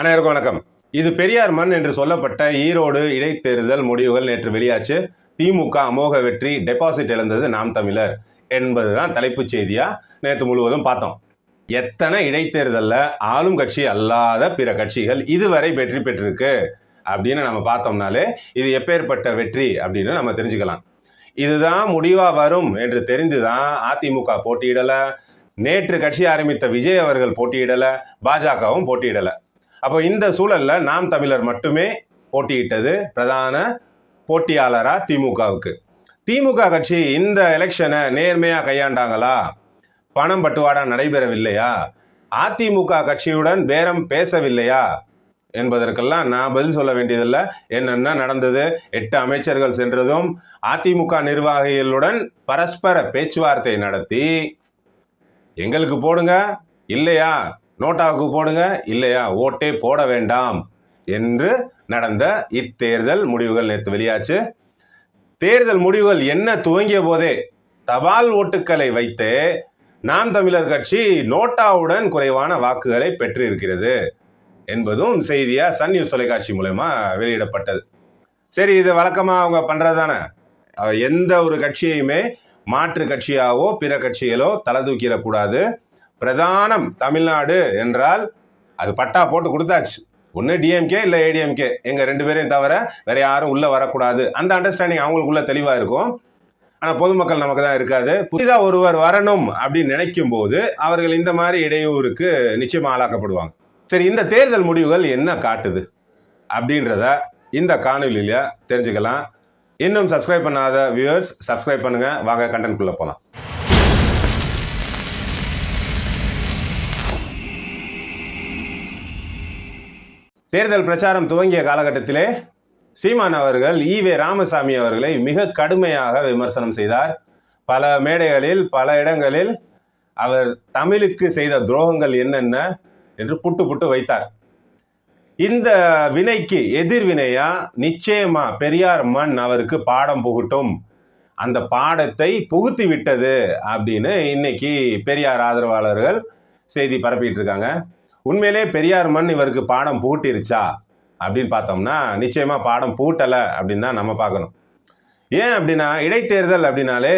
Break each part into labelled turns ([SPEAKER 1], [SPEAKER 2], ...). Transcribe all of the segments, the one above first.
[SPEAKER 1] அனைவருக்கும் வணக்கம். இது பெரியார் மண் என்று சொல்லப்பட்ட ஈரோடு இடைத்தேர்தல் முடிவுகள் நேற்று வெளியாச்சு. திமுக அமோக வெற்றி டெபாசிட் இழந்தது நாம் தமிழர் என்பதுதான் தலைப்புச் செய்தியா? நேற்று முழுவதும் பார்த்தோம். எத்தனை இடைத்தேர்தலில் ஆளும் கட்சி அல்லாத பிற கட்சிகள் இதுவரை வெற்றி பெற்றிருக்கு அப்படின்னு நம்ம பார்த்தோம்னாலே இது எப்பேற்பட்ட வெற்றி அப்படின்னு நம்ம தெரிஞ்சுக்கலாம். இதுதான் முடிவாக வரும் என்று தெரிந்துதான் அதிமுக போட்டியிடலை நேற்று கட்சி ஆரம்பித்த விஜய் அவர்கள் போட்டியிடலை பாஜகவும் போட்டியிடலை. அப்போ இந்த சூழலில் நாம் தமிழர் மட்டுமே போட்டியிட்டது பிரதான போட்டியாளராக திமுகவுக்கு. திமுக கட்சி இந்த எலெக்ஷனை நேர்மையாக கையாண்டாங்களா? பணம் பட்டுவாடா நடைபெறவில்லையா? அதிமுக கட்சியுடன் பேரம் பேசவில்லையா? என்பதற்கெல்லாம் நான் பதில் சொல்ல வேண்டியதில்லை. என்னென்ன நடந்தது? எட்டு அமைச்சர்கள் சென்றதும் அதிமுக நிர்வாகிகளுடன் பரஸ்பர பேச்சுவார்த்தை நடத்தி எங்களுக்கு போடுங்க இல்லையா? நோட்டாவுக்கு போடுங்க. இல்லையா? ஓட்டே போட வேண்டாம் என்று நடந்த இத்தேர்தல் முடிவுகள் நேற்று வெளியாச்சு. தேர்தல் முடிவுகள் என்ன துவங்கிய போதே தபால் ஓட்டுக்களை வைத்து நாம் தமிழர் கட்சி நோட்டாவுடன் குறைவான வாக்குகளை பெற்றிருக்கிறது என்பதும் செய்தியாக சன் நியூஸ் தொலைக்காட்சி மூலயமா வெளியிடப்பட்டது. சரி இது வழக்கமாக அவங்க பண்ணுறது தானே? எந்த ஒரு கட்சியையுமே மாற்று கட்சியாவோ பிற கட்சிகளோ தலை தூக்கிடக்கூடாது. பிரதானம் தமிழ்நாடு என்றால் அது பட்டா போட்டு கொடுத்தாச்சு. ஒன்று டிஎம்கே இல்லை ஏடிஎம்கே எங்கள் ரெண்டு பேரையும் தவிர வேற யாரும் உள்ளே வரக்கூடாது. அந்த அண்டர்ஸ்டாண்டிங் அவங்களுக்குள்ள தெளிவாக இருக்கும். ஆனால் பொதுமக்கள் நமக்கு தான் இருக்காது. புதிதாக ஒருவர் வரணும் அப்படின்னு நினைக்கும் போது அவர்கள் இந்த மாதிரி இடையூறுக்கு நிச்சயமாக ஆளாக்கப்படுவாங்க. சரி இந்த தேர்தல் முடிவுகள் என்ன காட்டுது அப்படின்றத இந்த காணொலியில தெரிஞ்சுக்கலாம். இன்னும் சப்ஸ்கிரைப் பண்ணாத வியூவர்ஸ் சப்ஸ்கிரைப் பண்ணுங்க. வாங்க கண்டென்ட்குள்ளே போகலாம் தேர்தல் பிரச்சாரம் துவங்கிய காலகட்டத்திலே சீமான் அவர்கள் ஈவே ராமசாமி அவர்களை மிக கடுமையாக விமர்சனம் செய்தார். பல மேடைகளில் பல இடங்களில் அவர் தமிழுக்கு செய்த துரோகங்கள் என்னென்ன என்று புட்டு புட்டு வைத்தார். இந்த வினைக்கு எதிர்வினையா நிச்சயமா பெரியார் மண் அவருக்கு பாடம் புகட்டும். அந்த பாடத்தை புகுத்தி விட்டது அப்படின்னு இன்னைக்கு பெரியார் ஆதரவாளர்கள் செய்தி பரப்பிட்டு இருக்காங்க. உண்மையிலே பெரியார் மண் இவருக்கு பாடம் பூட்டிருச்சா அப்படின்னு பார்த்தோம்னா நிச்சயமாக பாடம் பூட்டலை அப்படின்னு தான் நம்ம பார்க்கணும். ஏன் அப்படின்னா இடைத்தேர்தல் அப்படின்னாலே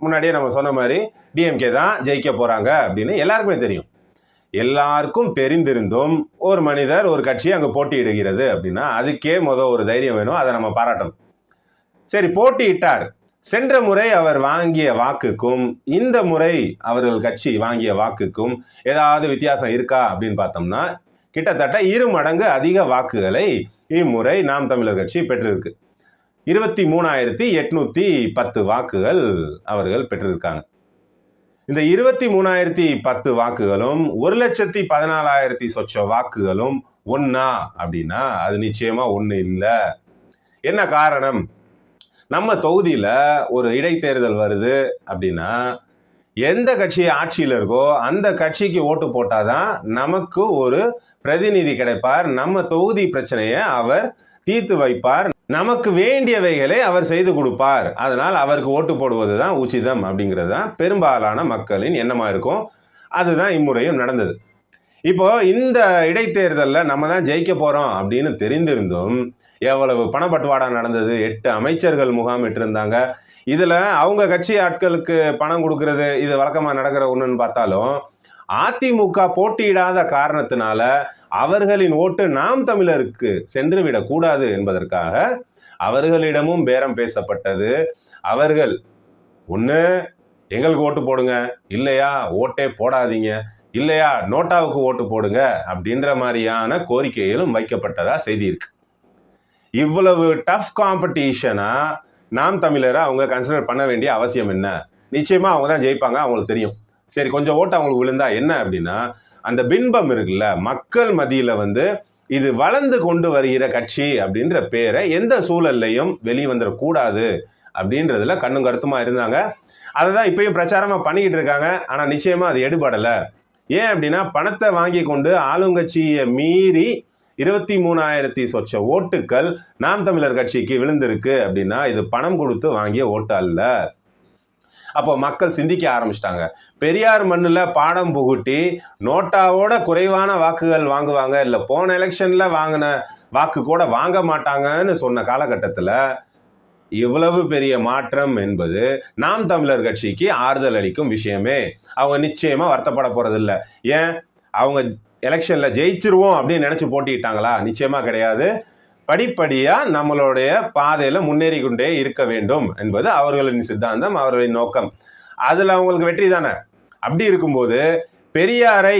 [SPEAKER 1] முன்னாடியே நம்ம சொன்ன மாதிரி டிஎம்கே தான் ஜெயிக்க போகிறாங்க அப்படின்னு எல்லாருக்குமே தெரியும். எல்லாருக்கும் தெரிந்திருந்தும் ஒரு மனிதர் ஒரு கட்சி அங்கே போட்டியிடுகிறது அப்படின்னா அதுக்கே மொதல் ஒரு தைரியம் வேணும் அதை நம்ம பாராட்டணும். சரி போட்டியிட்டார். சென்ற முறை அவர் வாங்கிய வாக்குக்கும் இந்த முறை அவர்கள் கட்சி வாங்கிய வாக்குக்கும் ஏதாவது வித்தியாசம் இருக்கா அப்படின்னு பார்த்தோம்னா கிட்டத்தட்ட இரு மடங்கு அதிக வாக்குகளை இம்முறை நாம் தமிழர் கட்சி பெற்றிருக்கு. இருபத்தி மூணாயிரத்தி எட்நூத்தி பத்து வாக்குகள் அவர்கள் பெற்றிருக்காங்க. இந்த இருபத்தி மூணாயிரத்தி பத்து வாக்குகளும் ஒரு லட்சத்தி பதினாலாயிரத்தி சொச்ச வாக்குகளும் ஒன்னா அப்படின்னா அது நிச்சயமா ஒன்று இல்லை. என்ன காரணம்? நம்ம தொகுதியில் ஒரு இடைத்தேர்தல் வருது அப்படின்னா எந்த கட்சி ஆட்சியில் இருக்கோ அந்த கட்சிக்கு ஓட்டு போட்டால் தான் நமக்கு ஒரு பிரதிநிதி கிடைப்பார். நம்ம தொகுதி பிரச்சனையை அவர் தீர்த்து வைப்பார். நமக்கு வேண்டியவைகளை அவர் செய்து கொடுப்பார். அதனால் அவருக்கு ஓட்டு போடுவது தான் உச்சிதம் அப்படிங்கிறது தான் பெரும்பாலான மக்களின் எண்ணமாக இருக்கும். அதுதான் இம்முறையும் நடந்தது. இப்போ இந்த இடைத்தேர்தலில் நம்ம தான் ஜெயிக்க போகிறோம் அப்படின்னு தெரிந்திருந்தும் எவ்வளவு பணப்பட்டுவாடா நடந்தது? எட்டு அமைச்சர்கள் முகாமிட்டிருந்தாங்க இதில் அவங்க கட்சி ஆட்களுக்கு பணம் கொடுக்கறது இது வழக்கமாக நடக்கிற ஒன்றுன்னு பார்த்தாலும் அதிமுக போட்டியிடாத காரணத்தினால அவர்களின் ஓட்டு நாம் தமிழருக்கு சென்று விடக்கூடாது என்பதற்காக அவர்களிடமும் பேரம் பேசப்பட்டது. அவர்கள் ஒன்று எங்களுக்கு ஓட்டு போடுங்க. இல்லையா? ஓட்டே போடாதீங்க. இல்லையா? நோட்டாவுக்கு ஓட்டு போடுங்க. அப்படின்ற மாதிரியான கோரிக்கைகளும் வைக்கப்பட்டதா செய்தி இருக்கு. இவ்வளவு டஃப் காம்படிஷனா நாம் தமிழரை அவங்க கன்சிடர் பண்ண வேண்டிய அவசியம் என்ன? நிச்சயமாக அவங்க தான் ஜெயிப்பாங்க அவங்களுக்கு தெரியும். சரி கொஞ்சம் ஓட்டு அவங்களுக்கு விழுந்தா என்ன அப்படின்னா அந்த பின்பம் இருக்குல்ல மக்கள் மதியில் வந்து இது வளர்ந்து கொண்டு வருகிற கட்சி அப்படின்ற பேரை எந்த சூழல்லையும் வெளியே வந்துடக்கூடாது அப்படின்றதுல கண்ணும் கருத்துமாக இருந்தாங்க. அதை தான் இப்பயும் பிரச்சாரமாக பண்ணிக்கிட்டு இருக்காங்க. ஆனால் நிச்சயமாக அது எடுபடலை. ஏன் அப்படின்னா பணத்தை வாங்கி கொண்டு ஆளுங்கட்சியை மீறி இருபத்தி மூணாயிரத்தி சொச்ச ஓட்டுக்கள் நாம் தமிழர் கட்சிக்கு விழுந்திருக்கு அப்படின்னா இது பணம் கொடுத்து வாங்கிய ஓட்டு அல்ல. அப்போ மக்கள் சிந்திக்க ஆரம்பிச்சிட்டாங்க. பெரியார் மண்ணில் பாடம் புகுட்டி நோட்டாவோட குறைவான வாக்குகள் வாங்குவாங்க. இல்லை போன எலெக்ஷனில் வாங்கின வாக்கு கூட வாங்க மாட்டாங்கன்னு சொன்ன காலகட்டத்தில் இவ்வளவு பெரிய மாற்றம் என்பது நாம் தமிழர் கட்சிக்கு ஆறுதல் அளிக்கும் விஷயமே. அவங்க நிச்சயமாக வருத்தப்பட போகிறதில்ல ஏன்? அவங்க எலெக்ஷனில் ஜெயிச்சிருவோம் அப்படின்னு நினச்சி போட்டிட்டாங்களா நிச்சயமாக கிடையாது. படிப்படியாக நம்மளுடைய பாதையில் முன்னேறி கொண்டே இருக்க வேண்டும் என்பது அவர்களின் சித்தாந்தம் அவர்களின் நோக்கம். அதில் அவங்களுக்கு வெற்றி தானே? அப்படி இருக்கும்போது பெரியாரை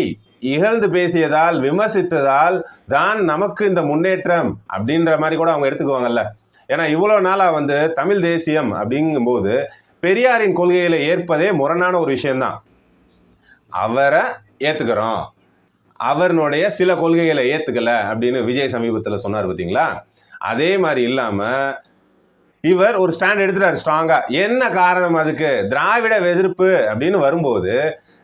[SPEAKER 1] இகழ்ந்து பேசியதால் விமர்சித்ததால் தான் நமக்கு இந்த முன்னேற்றம் அப்படின்ற மாதிரி கூட அவங்க எடுத்துக்குவாங்கல்ல. ஏன்னா இவ்வளோ நாளாக வந்து தமிழ் தேசியம் அப்படிங்கும்போது பெரியாரின் கொள்கையில் ஏற்பதே முரணான ஒரு விஷயம்தான். அவரை ஏற்றுக்கிறோம் அவருடைய சில கொள்கைகளை ஏற்றுக்கல அப்படின்னு விஜய் சமீபத்தில் சொன்னார் பார்த்தீங்களா அதே மாதிரி இல்லாமல் இவர் ஒரு ஸ்டாண்ட் எடுத்துட்டார் ஸ்ட்ராங்காக என்ன காரணம் அதுக்கு? திராவிட எதிர்ப்பு அப்படின்னு வரும்போது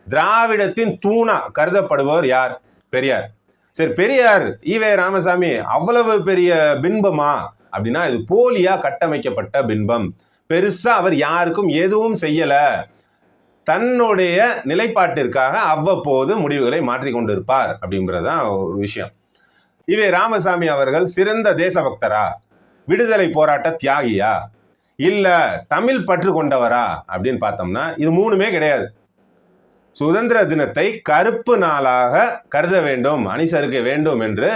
[SPEAKER 1] திராவிடத்தின் தூணா கருதப்படுபவர் யார்? பெரியார். சரி பெரியார் ஈவே ராமசாமி அவ்வளவு பெரிய பின்பமா? அப்படின்னா இது போலியா கட்டமைக்கப்பட்ட பின்பம். பெருசா அவர் யாருக்கும் எதுவும் செய்யலை. தன்னுடைய நிலைப்பாட்டிற்காக அவ்வப்போது முடிவுகளை மாற்றிக் கொண்டிருப்பார் அப்படின்றதுதான் ஒரு விஷயம். இவே ராமசாமி அவர்கள் சிறந்த தேசபக்தரா? விடுதலை போராட்ட தியாகியா? இல்ல தமிழ் பற்று கொண்டவரா? அப்படின்னு பார்த்தோம்னா இது மூணுமே கிடையாது. சுதந்திர தினத்தை கருப்பு நாளாக கருத வேண்டும் அனுசரிக்க வேண்டும் என்று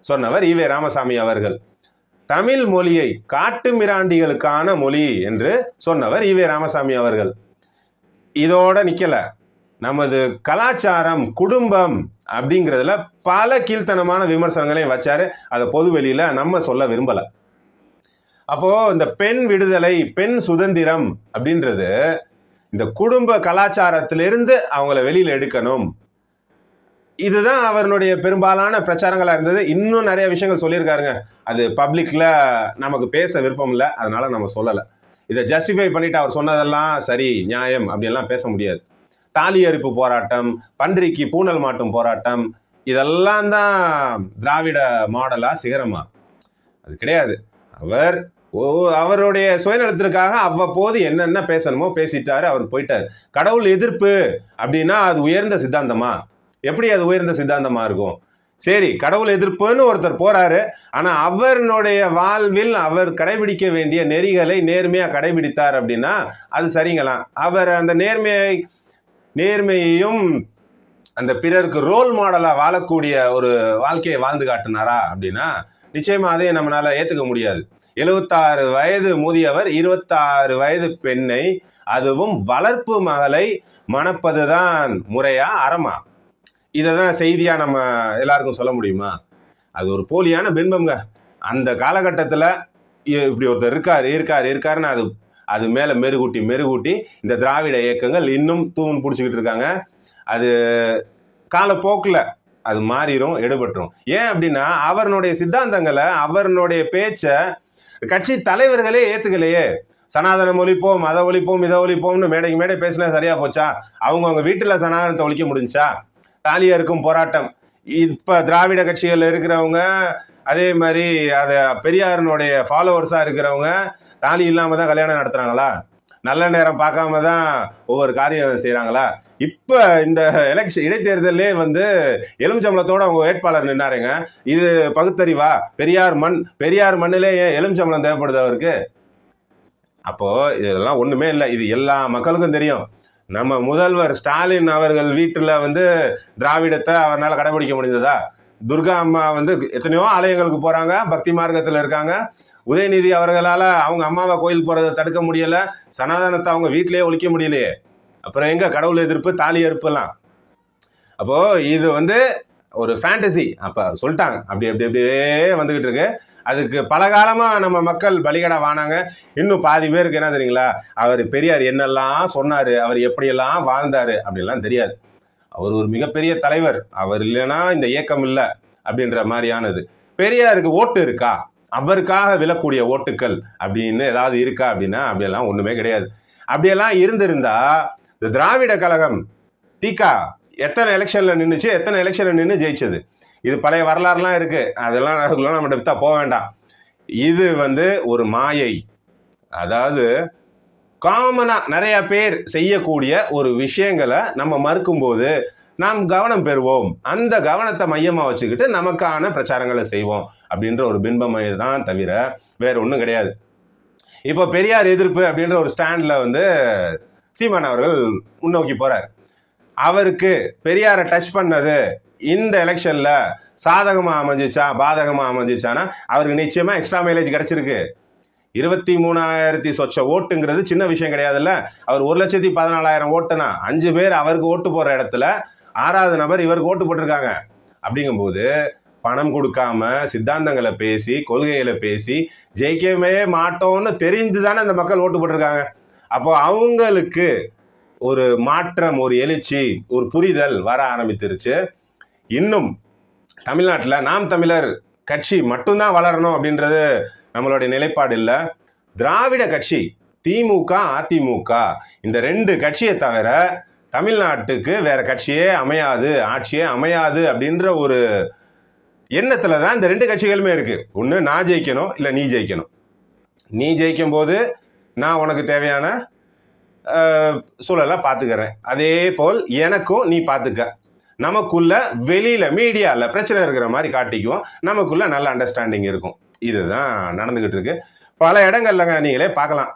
[SPEAKER 1] சொன்னவர் ஈவே ராமசாமி அவர்கள். தமிழ் மொழியை காட்டு மிராண்டிகளுக்கான மொழி என்று சொன்னவர் ஈவே ராமசாமி அவர்கள். இதோட நிற்கலை நமது கலாச்சாரம் குடும்பம் அப்படிங்கிறதுல பல கீழ்த்தனமான விமர்சனங்களையும் வச்சாரு. அதை பொதுவெளியில் நம்ம சொல்ல விரும்பலை. அப்போது இந்த பெண் விடுதலை பெண் சுதந்திரம் அப்படின்றது இந்த குடும்ப கலாச்சாரத்திலிருந்து அவங்கள வெளியில் எடுக்கணும். இதுதான் அவருடைய பெரும்பாலான பிரச்சாரங்களாக இருந்தது. இன்னும் நிறைய விஷயங்கள் சொல்லியிருக்காருங்க. அது பப்ளிக்கில் நமக்கு பேச விருப்பம் இல்லை. அதனால் நம்ம சொல்லலை. இதை ஜஸ்டிஃபை பண்ணிட்டு அவர் சொன்னதெல்லாம் சரி நியாயம் அப்படின்லாம் பேச முடியாது. தாலி அரிப்பு போராட்டம் பன்றிக்கு பூனல் மாட்டும் போராட்டம் இதெல்லாம் தான் திராவிட மாடலா சிகரமா? அது கிடையாது. அவர் ஓ அவருடைய சுயநலத்திற்காக அவ்வப்போது என்னென்ன பேசணுமோ பேசிட்டாரு அவர் போயிட்டார். கடவுள் எதிர்ப்பு அப்படின்னா அது உயர்ந்த சித்தாந்தமா? எப்படி அது உயர்ந்த சித்தாந்தமா இருக்கும்? சரி கடவுள் எதிர்ப்புன்னு ஒருத்தர் போறாரு. ஆனா அவருடைய வாழ்வில் அவர் கடைபிடிக்க வேண்டிய நெறிகளை நேர்மையா கடைபிடித்தார் அப்படின்னா அது சரிங்களாம் அவர் அந்த நேர்மையை நேர்மையையும் அந்த பிறருக்கு ரோல் மாடலா வாழக்கூடிய ஒரு வாழ்க்கையை வாழ்ந்து காட்டினாரா அப்படின்னா நிச்சயமா அதையும் நம்மளால ஏத்துக்க முடியாது. எழுபத்தாறு வயது முதியவர் இருபத்தாறு வயது பெண்ணை அதுவும் வளர்ப்பு மகளை மணப்பதுதான் முறையா அறமா? இதை தான் செய்தியாக நம்ம எல்லாருக்கும் சொல்ல முடியுமா? அது ஒரு போலியான பின்பம்ங்க அந்த காலகட்டத்தில் இப்படி ஒருத்தர் இருக்கார் இருக்கார் இருக்காருன்னு அது அது மேலே மெருகூட்டி மெருகூட்டி இந்த திராவிட இயக்கங்கள் இன்னும் தூண் பிடிச்சிக்கிட்டு இருக்காங்க. அது காலப்போக்கில் அது மாறிடும் எடுபட்டுரும். ஏன் அப்படின்னா அவருடைய சித்தாந்தங்களை அவருடைய பேச்சை கட்சி தலைவர்களே ஏற்றுக்கலையே சனாதனம் ஒழிப்போம் அதை ஒழிப்போம் இதை ஒழிப்போம்னு மேடைக்கு மேடை பேசினா சரியா போச்சா? அவங்க அவங்க வீட்டில் சனாதனத்தை ஒழிக்க முடிஞ்சா? தாலியா இருக்கும் போராட்டம். இப்ப திராவிட கட்சிகள் இருக்கிறவங்க அதே மாதிரி அதை பெரியாரனுடைய ஃபாலோவர்ஸா இருக்கிறவங்க தாலி இல்லாம தான் கல்யாணம் நடத்துறாங்களா? நல்ல நேரம் பார்க்காம தான் ஒவ்வொரு காரியம் செய்கிறாங்களா இப்போ இந்த எலெக்ஷன் இடைத்தேர்தலே வந்து எலுமிச்சம்பளத்தோட அவங்க வேட்பாளர் நின்னாருங்க. இது பகுத்தறிவா? பெரியார் மண் பெரியார் மண்ணிலே ஏன் எலுமிச்சம்பளம் தேவைப்படுது அவருக்கு? அப்போது இதெல்லாம் ஒன்றுமே இல்லை. இது எல்லா மக்களுக்கும் தெரியும். நம்ம முதல்வர் ஸ்டாலின் அவர்கள் வீட்டில் வந்து திராவிடத்தை அவரால் கடைபிடிக்க முடிந்ததா? துர்கா அம்மா வந்து எத்தனையோ ஆலயங்களுக்கு போகிறாங்க பக்தி மார்க்கத்தில் இருக்காங்க. உதயநிதி அவர்களால் அவங்க அம்மாவை கோயில் போகிறத தடுக்க முடியல. சனாதனத்தை அவங்க வீட்டிலேயே ஒழிக்க முடியலையே. அப்புறம் எங்கே கடவுள் எதிர்ப்பு தாலி எதிர்ப்புலாம் அப்போது இது வந்து ஒரு ஃபேண்டசி அப்போ சொல்லிட்டாங்க. அப்படி அப்படி அப்படியே வந்துக்கிட்டு இருக்கு. அதுக்கு பல காலமாக நம்ம மக்கள் பலிகடா வானாங்க. இன்னும் பாதி பேருக்கு என்ன தெரியுங்களா? அவர் பெரியார் என்னெல்லாம் சொன்னார் அவர் எப்படியெல்லாம் வாழ்ந்தார் அப்படிலாம் தெரியாது. அவர் ஒரு மிகப்பெரிய தலைவர். அவர் இல்லைன்னா இந்த இயக்கம் இல்லை அப்படின்ற மாதிரியானது. பெரியாருக்கு ஓட்டு இருக்கா? அவருக்காக விழக்கூடிய ஓட்டுக்கள் அப்படின்னு ஏதாவது இருக்கா அப்படின்னா அப்படியெல்லாம் ஒன்றுமே கிடையாது. அப்படியெல்லாம் இருந்திருந்தா இந்த திராவிட கழகம் திகா எத்தனை எலெக்ஷனில் நின்றுச்சு எத்தனை எலெக்ஷனில் நின்று ஜெயிச்சது? இது பழைய வரலாறுலாம் இருக்குது அதெல்லாம் அதுக்குள்ள நம்ம வித்தா போக வேண்டாம். இது வந்து ஒரு மாயை. அதாவது காமனாக நிறைய பேர் செய்யக்கூடிய ஒரு விஷயங்களை நம்ம மறுக்கும்போது நாம் கவனம் பெறுவோம். அந்த கவனத்தை மையமாக வச்சுக்கிட்டு நமக்கான பிரச்சாரங்களை செய்வோம். அப்படின்ற ஒரு பின்பம் தான் தவிர வேற ஒன்றும் கிடையாது. இப்போ பெரியார் எதிர்ப்பு அப்படின்ற ஒரு ஸ்டாண்டில் வந்து சீமான் அவர்கள் முன்னோக்கி போகிறார் அவருக்கு பெரியாரை டச் பண்ணது இந்த எலெக்ஷன்ல சாதகமா அமைஞ்சிச்சா பாதகமா அமைஞ்சிச்சானா அவருக்கு நிச்சயமா எக்ஸ்ட்ரா மைலேஜ் கிடைச்சிருக்கு. இருபத்தி மூணாயிரத்தி சொச்ச ஓட்டுங்கிறது சின்ன விஷயம் கிடையாதுல்ல. அவர் ஒரு லட்சத்தி பதினாலாயிரம் ஓட்டுனா அஞ்சு பேர் அவருக்கு ஓட்டு போற இடத்துல ஆறாவது நபர் இவருக்கு ஓட்டு போட்டிருக்காங்க. அப்படிங்கும்போது பணம் கொடுக்காம சித்தாந்தங்களை பேசி கொள்கைகளை பேசி ஜெயிக்கவே மாட்டோம்னு தெரிந்து தானே அந்த மக்கள் ஓட்டு போட்டிருக்காங்க. அப்போ அவங்களுக்கு ஒரு மாற்றம் ஒரு எழுச்சி ஒரு புரிதல் வர ஆரம்பித்திருச்சு இன்னும் தமிழ்நாட்டில் நாம் தமிழர் கட்சி மட்டும்தான் வளரணும் அப்படின்றது நம்மளுடைய நிலைப்பாடு இல்லை. திராவிட கட்சி திமுக அதிமுக இந்த ரெண்டு கட்சியை தவிர தமிழ்நாட்டுக்கு வேற கட்சியே அமையாது ஆட்சியே அமையாது அப்படின்ற ஒரு எண்ணத்தில் தான் இந்த ரெண்டு கட்சிகளுமே இருக்குது ஒன்று நான் ஜெயிக்கணும் இல்லை நீ ஜெயிக்கணும். நீ ஜெயிக்கும் போது நான் உனக்கு தேவையான சூழலை பார்த்துக்கிறேன். அதே போல் எனக்கும் நீ பார்த்துக்க. நமக்குள்ள வெளியில மீடியால பிரச்சனை இருக்கிற மாதிரி காட்டிக்குவோம் நமக்குள்ள நல்ல அண்டர்ஸ்டாண்டிங் இருக்கும். இதுதான் நடந்துகிட்டு இருக்கு. பல இடங்கள்லங்க நீங்களே பார்க்கலாம்.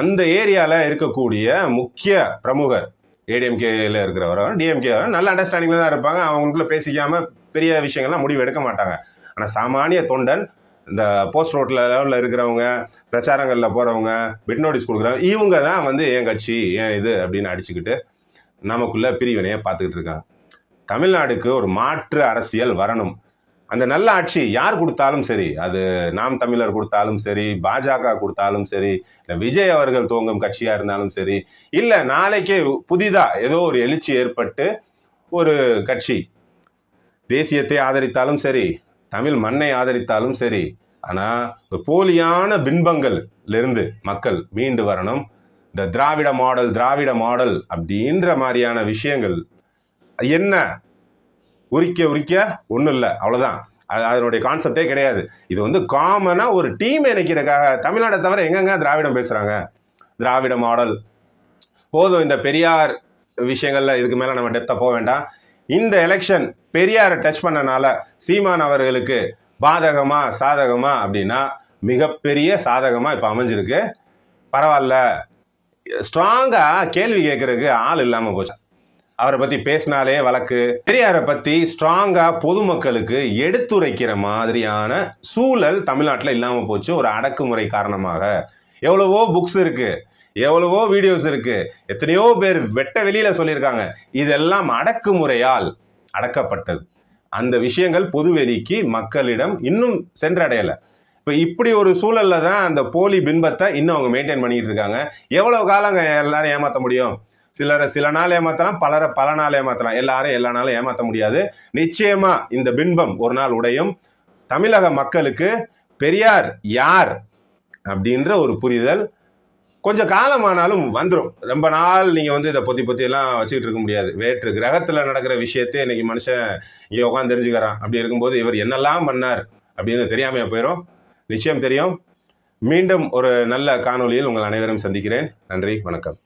[SPEAKER 1] அந்த ஏரியால இருக்கக்கூடிய முக்கிய பிரமுகர் ஏடிஎம்கேல இருக்கிறவரும் டிஎம்கே நல்ல அண்டர்ஸ்டாண்டிங்ல தான் இருப்பாங்க. அவங்களுக்குள்ள பேசிக்காம பெரிய விஷயங்கள்லாம் முடிவு எடுக்க மாட்டாங்க. ஆனால் சாமானிய தொண்டன் இந்த போஸ்ட் ரோட்ல லெவலில் இருக்கிறவங்க பிரச்சாரங்களில் போகிறவங்க பிட் நோட்டீஸ் கொடுக்குறவங்க இவங்க தான் வந்து என் கட்சி ஏன் இது அப்படின்னு அடிச்சுக்கிட்டு நமக்குள்ள பிரிவினையை பார்த்துக்கிட்டு இருக்காங்க. தமிழ்நாடுக்கு ஒரு மாற்று அரசியல் வரணும். அந்த நல்ல ஆட்சி யார் கொடுத்தாலும் சரி அது நாம் தமிழர் கொடுத்தாலும் சரி பாஜக கொடுத்தாலும் சரி இல்லை விஜய் அவர்கள் துவங்கும் கட்சியாக இருந்தாலும் சரி இல்லை நாளைக்கே புதிதாக ஏதோ ஒரு எழுச்சி ஏற்பட்டு ஒரு கட்சி தேசியத்தை ஆதரித்தாலும் சரி தமிழ் மண்ணை ஆதரித்தாலும் சரி ஆனால் இந்த போலியான பின்பங்கள்லிருந்து மக்கள் மீண்டு வரணும். இந்த திராவிட மாடல் திராவிட மாடல் அப்படின்ற மாதிரியான விஷயங்கள் என்ன? உரிக்க உரிக்க? ஒன்றும் இல்லை. அவ்வளோதான் அது அதனுடைய கான்செப்டே கிடையாது. இது வந்து காமனாக ஒரு டீம் இணைக்கிறக்காக தமிழ்நாடை தவிர எங்கெங்க திராவிடம் பேசுகிறாங்க திராவிட மாடல். போதும் இந்த பெரியார் விஷயங்களில் இதுக்கு மேலே நம்ம டெப்த்தாக போக வேண்டாம். இந்த எலெக்ஷன் பெரியாரை டச் பண்ணனால சீமான் அவர்களுக்கு பாதகமா சாதகமா அப்படின்னா மிகப்பெரிய சாதகமாக இப்போ அமைஞ்சிருக்கு. பரவாயில்ல. ஸ்ட்ராங்காக கேள்வி கேட்குறதுக்கு ஆள் இல்லாமல் போச்சு. அவரை பத்தி பேசினாலே வழக்கு. பெரியாரை பத்தி ஸ்ட்ராங்கா பொதுமக்களுக்கு எடுத்துரைக்கிற மாதிரியான சூழல் தமிழ்நாட்டில் இல்லாம போச்சு ஒரு அடக்குமுறை காரணமாக. எவ்வளவோ புக்ஸ் இருக்கு எவ்வளவோ வீடியோஸ் இருக்கு எத்தனையோ பேர் வெட்ட வெளியில சொல்லியிருக்காங்க. இதெல்லாம் அடக்குமுறையால் அடக்கப்பட்டது. அந்த விஷயங்கள் பொதுவெளிக்கு மக்களிடம் இன்னும் சென்றடையல. இப்போ இப்படி ஒரு சூழல்ல தான் அந்த போலி பின்பத்தை இன்னும் அவங்க மெயின்டைன் பண்ணிட்டு இருக்காங்க. எவ்வளவு காலங்க எல்லாரும் ஏமாத்த முடியும்? சிலரை சில நாள் ஏமாத்தலாம் பலரை பல நாள் ஏமாத்தலாம். எல்லாரும் எல்லா நாளும் ஏமாற்ற முடியாது. நிச்சயமா இந்த பின்பம் ஒரு நாள் உடையும். தமிழக மக்களுக்கு பெரியார் யார் அப்படின்ற ஒரு புரிதல் கொஞ்சம் காலமானாலும் வந்துடும் ரொம்ப நாள் நீங்கள் வந்து இதை பொத்தி பொத்தியெல்லாம் வச்சுக்கிட்டு இருக்க முடியாது. வேற்று கிரகத்தில் நடக்கிற விஷயத்தை இன்னைக்கு மனுஷன் இங்கே உட்காந்து தெரிஞ்சுக்கிறான். அப்படி இருக்கும்போது இவர் என்னெல்லாம் பண்ணார் அப்படின்னு தெரியாமையா போயிடும் நிச்சயம் தெரியும். மீண்டும் ஒரு நல்ல காணொலியில் உங்கள் அனைவரும் சந்திக்கிறேன். நன்றி வணக்கம்.